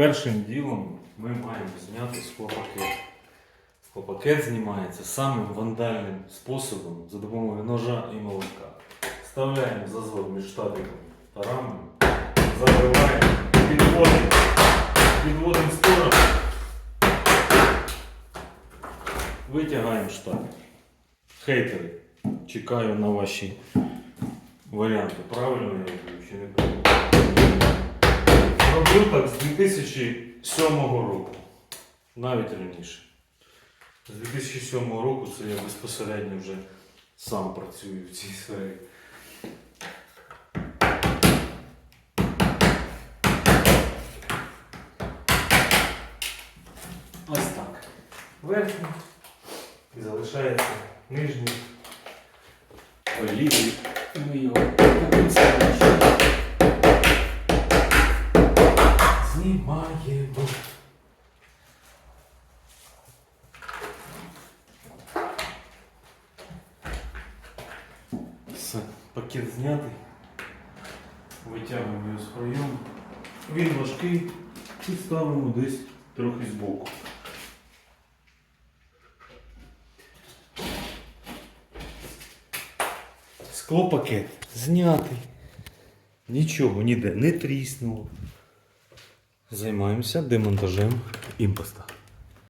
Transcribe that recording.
Першим ділом ми маємо зняти склопакет. Склопакет знімається самим вандальним способом за допомогою ножа і молотка. Вставляємо зазор між штатиком та рамою, закриваємо, підводимо, підводимо сторону, витягаємо штатик. Хейтери, чекаю на ваші варіанти. Правильно я чи не правильно? Роблю з 2007 року. Навіть раніше. З 2007 року це я безпосередньо вже сам працюю в цій сфері. Ось так. Верхній. І залишається нижній. Ой, лівий. І ми його покінцемо. Знімаємо. Все, пакет знятий. Витягуємо його з пройому. Він важкий і ставимо десь трохи збоку. Склопакет знятий. Нічого ніде не тріснуло. Займаємося демонтажем імпоста.